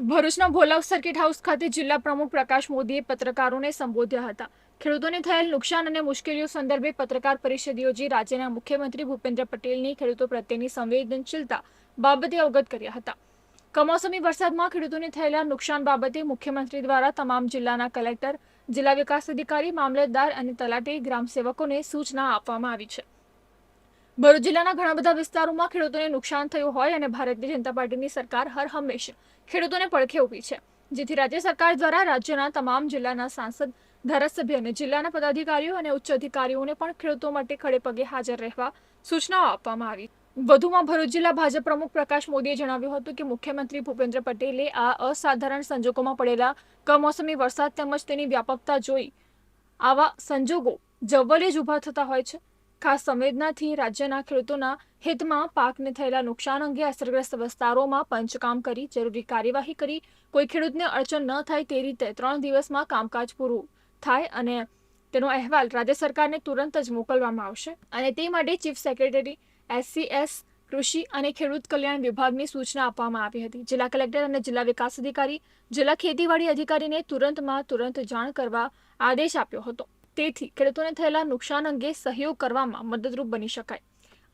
ભરૂચના Bholav circuit house ખાતે જિલ્લા પ્રમુખ પ્રકાશ મોદીએ પત્રકારોને સંબોધ્યા હતા. ખેડૂતોને થયેલ નુકસાન અને મુશ્કેલીઓ સંદર્ભે પત્રકાર પરિષદ યોજી રાજ્યના મુખ્યમંત્રી ભૂપેન્દ્ર પટેલની ખેડૂતો પ્રત્યેની સંવેદનશીલતા બાબતે અવગત કર્યા હતા. કમોસમી વરસાદમાં ખેડૂતોને થયેલા નુકસાન બાબતે મુખ્યમંત્રી દ્વારા તમામ જિલ્લાના કલેક્ટર, જિલ્લા વિકાસ અધિકારી, મામલતદાર અને તલાટી ગ્રામસેવકોને સૂચના આપવામાં આવી છે. ભરૂચ જિલ્લાના ઘણા બધા વિસ્તારોમાં ખેડૂતોને નુકસાન થયું હોય અને ભારતીય જનતા પાર્ટીની સરકાર હર હંમેશ ખેડૂતોને પડખે ઊભી છે, જેથી રાજ્ય સરકાર દ્વારા રાજ્યના તમામ જિલ્લાના સાંસદ, ધારાસભ્ય અને જિલ્લાના પદાધિકારીઓ અને ઉચ્ચ અધિકારીઓને પણ ખેડૂતો માટે ખડે પગે હાજર રહેવા સૂચનાઓ આપવામાં આવી. વધુમાં ભરૂચ જિલ્લા ભાજપ પ્રમુખ પ્રકાશ મોદીએ જણાવ્યું હતું કે મુખ્યમંત્રી ભૂપેન્દ્ર પટેલે આ અસાધારણ સંજોગોમાં પડેલા કમોસમી વરસાદ તેમજ તેની વ્યાપકતા જોઈ આવા સંજોગો જવલે જ ઊભા થતા હોય છે. ખાસ સંવેદનાથી રાજ્યના ખેડૂતોના હિતમાં પાકને થયેલા નુકસાન અંગે અસરગ્રસ્ત વિસ્તારોમાં પંચકામ કરી જરૂરી કાર્યવાહી કરી. કોઈ ખેડૂતને અડચણ ન થાય તે રીતે ત્રણ દિવસમાં કામકાજ પૂરું થાય અને તેનો અહેવાલ રાજ્ય સરકારને તુરંત જ મોકલવામાં આવશે. અને તે માટે ચીફ સેક્રેટરી, એસસીએસ, કૃષિ અને ખેડૂત કલ્યાણ વિભાગની સૂચના આપવામાં આવી હતી. જિલ્લા કલેક્ટર અને જિલ્લા વિકાસ અધિકારી, જિલ્લા ખેતીવાડી અધિકારીને તુરંતમાં તુરંત જાણ કરવા આદેશ આપ્યો હતો. તેથી ખેડૂતોને થયેલા નુકસાન અંગે સહયોગ કરવામાં મદદરૂપ બની શકાય.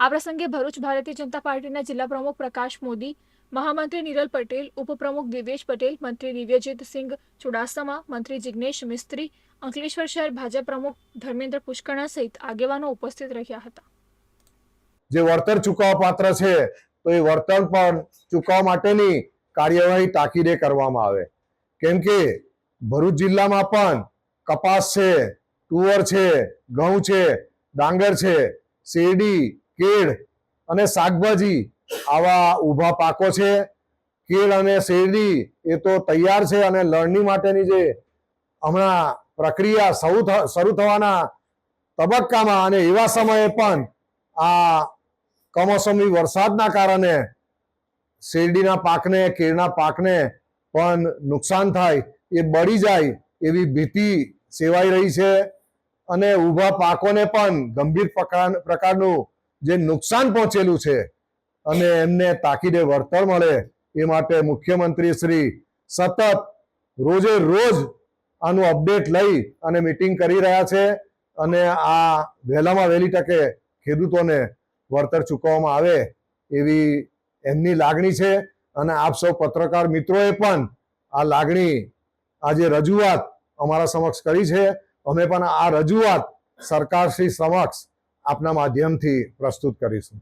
આ પ્રસંગે ભરૂચ ભારતીય જનતા પાર્ટીના જિલ્લા પ્રમુખ પ્રકાશ મોદી, મહામંત્રી નિરલ પટેલ, ઉપપ્રમુખ દિવેશ પટેલ, મંત્રી દિવ્યજીત સિંઘ ચુડાસમા, મંત્રી જિગ્નેશ મિસ્ત્રી, અંકલેશ્વર શહેર ભાજપ પ્રમુખ ધર્મેન્દ્ર પુષ્કરણા સહિત આગેવાનો ઉપસ્થિત રહ્યા હતા. જે વળતર ચૂકવવા પાત્ર છે, તો એ વળતર પણ ચૂકવવા માટેની કાર્યવાહી તાકીદે કરવામાં આવે. કેમ કે ભરૂચ જિલ્લામાં પણ કપાસ છે તુવર છે, ઘઉં છે, ડાંગર છે, શેરડી, કેળ અને શાકભાજી. આવા ઊભા પાકો છે. કેળ અને શેરડી એ તો તૈયાર છે અને લણણી માટેની જે હમણાં પ્રક્રિયા શરૂ શરૂ થવાના તબક્કામાં અને એવા સમયે પણ આ કમોસમી વરસાદના કારણે શેરડીના પાકને, કેળના પાકને પણ નુકસાન થાય, એ બળી જાય એવી ભીતિ સેવાઈ રહી છે. અને ઊભા પાકોને પણ ગંભીર પ્રકાર- પ્રકારનું જે નુકસાન પહોંચેલું છે અને એમને તાકીદે વળતર મળે એ માટે મુખ્યમંત્રી શ્રી સતત રોજે રોજ આનું અપડેટ લઈ અને મીટિંગ કરી રહ્યા છે અને આ વહેલામાં વહેલી તકે ખેડૂતોને વળતર ચૂકવવામાં આવે એવી એમની લાગણી છે અને આપ સૌ પત્રકાર મિત્રોએ પણ આ લાગણી આજે રજૂઆત અમારા સમક્ષ કરી છે અમે પણ આ રજૂઆત સરકારશ્રી સમક્ષ આપના માધ્યમથી પ્રસ્તુત કરીશું.